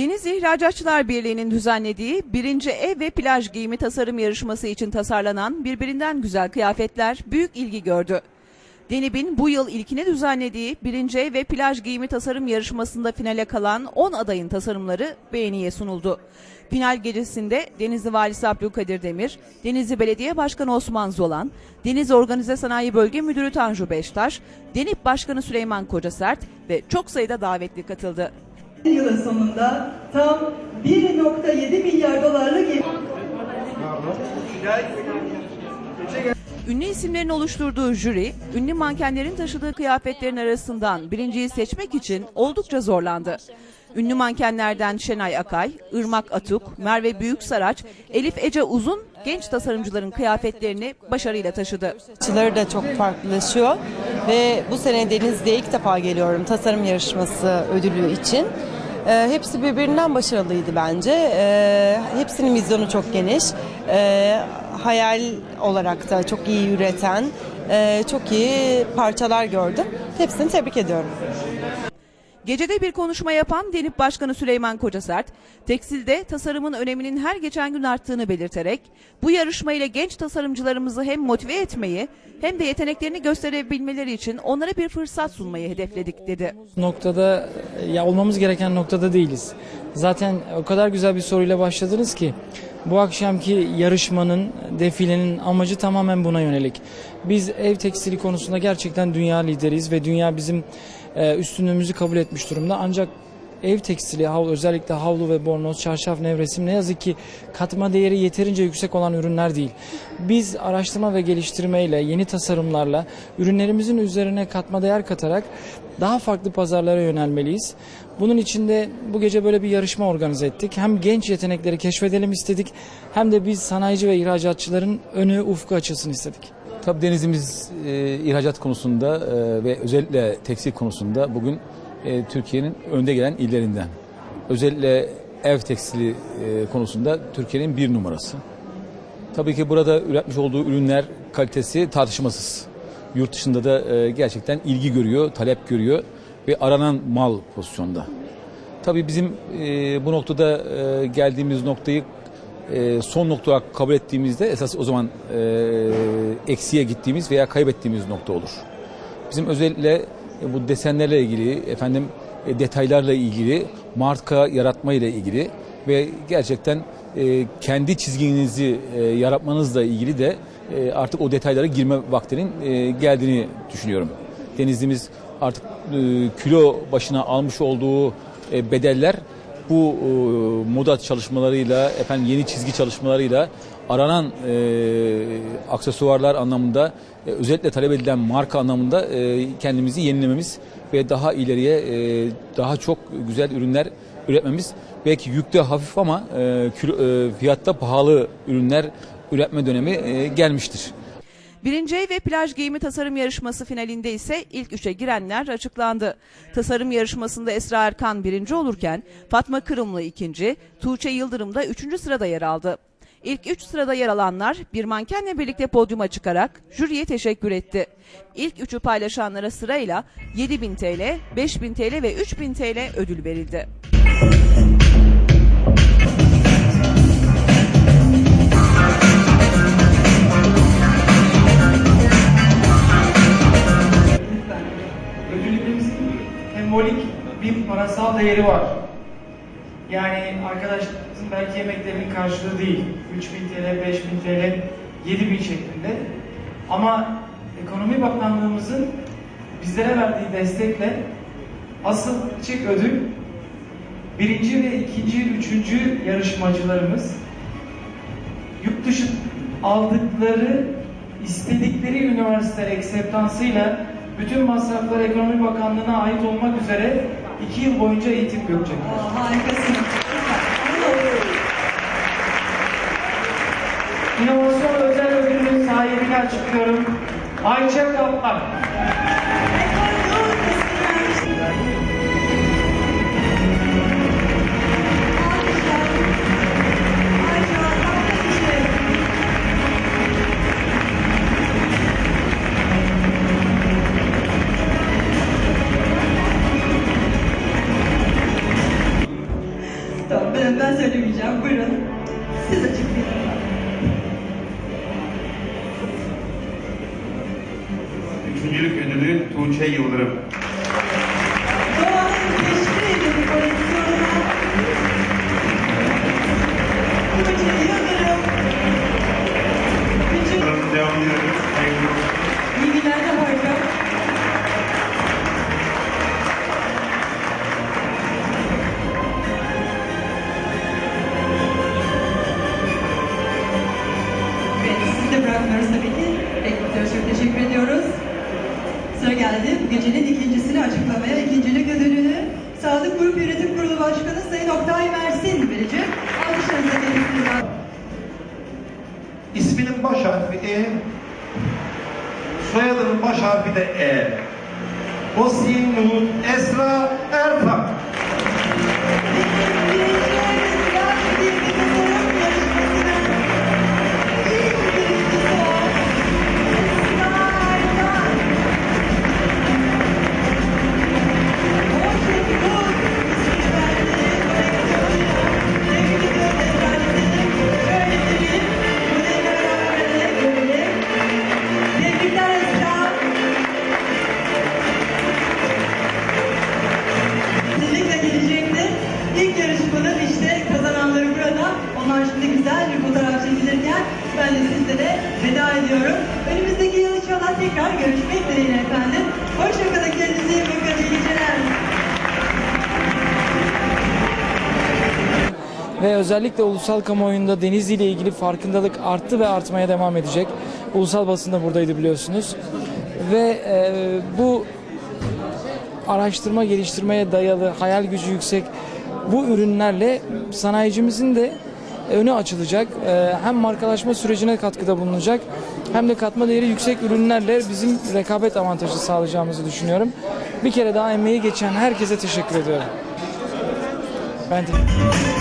Deniz İhracatçılar Birliği'nin düzenlediği birinci ev ve plaj giyimi tasarım yarışması için tasarlanan birbirinden güzel kıyafetler büyük ilgi gördü. Denib'in bu yıl ilkine düzenlediği birinci ev ve plaj giyimi tasarım yarışmasında finale kalan 10 adayın tasarımları beğeniye sunuldu. Final gecesinde Denizli Valisi Abdülkadir Demir, Denizli Belediye Başkanı Osman Zolan, Denizli Organize Sanayi Bölge Müdürü Tanju Beştaş, Denip Başkanı Süleyman Kocasert ve çok sayıda davetli katıldı. yılın sonunda tam 1.7 milyar dolarlık Ünlü isimlerin oluşturduğu jüri, ünlü mankenlerin taşıdığı kıyafetlerin arasından birinciyi seçmek için oldukça zorlandı. Ünlü mankenlerden Şenay Akay, Irmak Atuk, Merve Büyüksaraç, Elif Ece Uzun genç tasarımcıların kıyafetlerini başarıyla taşıdı. Açıları da çok farklılaşıyor ve bu sene Denizli'ye ilk defa geliyorum tasarım yarışması ödülü için. Ee, hepsi birbirinden başarılıydı bence. Ee, hepsinin vizyonu çok geniş. Ee, hayal olarak da çok iyi üreten, e, çok iyi parçalar gördüm. Hepsini tebrik ediyorum. Gecede bir konuşma yapan Denip Başkanı Süleyman Kocasert, tekstilde tasarımın öneminin her geçen gün arttığını belirterek, bu yarışma ile genç tasarımcılarımızı hem motive etmeyi hem de yeteneklerini gösterebilmeleri için onlara bir fırsat sunmayı hedefledik dedi. noktada ya olmamız gereken noktada değiliz. Zaten o kadar güzel bir soruyla başladınız ki bu akşamki yarışmanın, defilenin amacı tamamen buna yönelik. Biz ev tekstili konusunda gerçekten dünya lideriyiz ve dünya bizim e, üstünlüğümüzü kabul etmiş durumda. Ancak ev tekstili, havlu, özellikle havlu ve bornoz, çarşaf, nevresim ne yazık ki katma değeri yeterince yüksek olan ürünler değil. Biz araştırma ve geliştirmeyle, yeni tasarımlarla ürünlerimizin üzerine katma değer katarak daha farklı pazarlara yönelmeliyiz. Bunun için de bu gece böyle bir yarışma organize ettik. Hem genç yetenekleri keşfedelim istedik hem de biz sanayici ve ihracatçıların önü ufku açılsın istedik. Tabii denizimiz e, ihracat konusunda e, ve özellikle tekstil konusunda bugün e, Türkiye'nin önde gelen illerinden. Özellikle ev tekstili e, konusunda Türkiye'nin bir numarası. Tabii ki burada üretmiş olduğu ürünler kalitesi tartışmasız. Yurt dışında da e, gerçekten ilgi görüyor, talep görüyor ve aranan mal pozisyonda. Tabii bizim e, bu noktada e, geldiğimiz noktayı e, son nokta kabul ettiğimizde esas o zaman e, eksiye gittiğimiz veya kaybettiğimiz nokta olur. Bizim özellikle e, bu desenlerle ilgili, efendim e, detaylarla ilgili, marka yaratma ile ilgili ve gerçekten e, kendi çizginizi e, yaratmanızla ilgili de e, artık o detaylara girme vaktinin e, geldiğini düşünüyorum. Denizli'miz artık e, kilo başına almış olduğu e, bedeller bu e, moda çalışmalarıyla, efendim yeni çizgi çalışmalarıyla aranan e, aksesuarlar anlamında, e, özellikle talep edilen marka anlamında e, kendimizi yenilememiz ve daha ileriye e, daha çok güzel ürünler üretmemiz. Belki yükte hafif ama e, kilo, e, fiyatta pahalı ürünler üretme dönemi e, gelmiştir. Birinci ev ve plaj giyimi tasarım yarışması finalinde ise ilk üçe girenler açıklandı. Tasarım yarışmasında Esra Erkan birinci olurken Fatma Kırımlı ikinci, Tuğçe Yıldırım da üçüncü sırada yer aldı. İlk üç sırada yer alanlar bir mankenle birlikte podyuma çıkarak jüriye teşekkür etti. İlk üçü paylaşanlara sırayla 7000 TL, 5000 TL ve 3000 TL ödül verildi. Sembolik bir parasal değeri var. Yani arkadaşlarımızın belki yemeklerinin karşılığı değil. 3000 TL, 5000 TL, 7000 şeklinde. Ama Ekonomi Bakanlığımızın bizlere verdiği destekle asıl küçük ödül birinci ve ikinci, üçüncü yarışmacılarımız yurt dışı aldıkları istedikleri üniversite akseptansıyla bütün masraflar Ekonomi Bakanlığı'na ait olmak üzere iki yıl boyunca eğitim görecekler. harikasın. İnovasyon özel ödülünün sahibini açıklıyorum. Ayça Kaplan. Üçüncülük ödülü Tuğçe Yıldırım. Gecenin ikincisini açıklamaya. İkincilik ödülünü Sağlık Grup Yönetim Kurulu Başkanı Sayın Oktay Mersin verecek. Alkışlarınıza gelirsiniz. İsminin baş harfi E, soyadının baş harfi de E. Osin Nur Esra Erpak. De sizlere veda ediyorum. Önümüzdeki yıl inşallah tekrar görüşmek dileğiyle efendim. Hoşçakalın kendinize iyi bakın. İyi geceler. Ve özellikle ulusal kamuoyunda Denizli ile ilgili farkındalık arttı ve artmaya devam edecek. Ulusal basında buradaydı biliyorsunuz. Ve e, bu araştırma geliştirmeye dayalı, hayal gücü yüksek bu ürünlerle sanayicimizin de önü açılacak. E, hem markalaşma sürecine katkıda bulunacak hem de katma değeri yüksek ürünlerle bizim rekabet avantajı sağlayacağımızı düşünüyorum. Bir kere daha emeği geçen herkese teşekkür ediyorum. Ben ederim.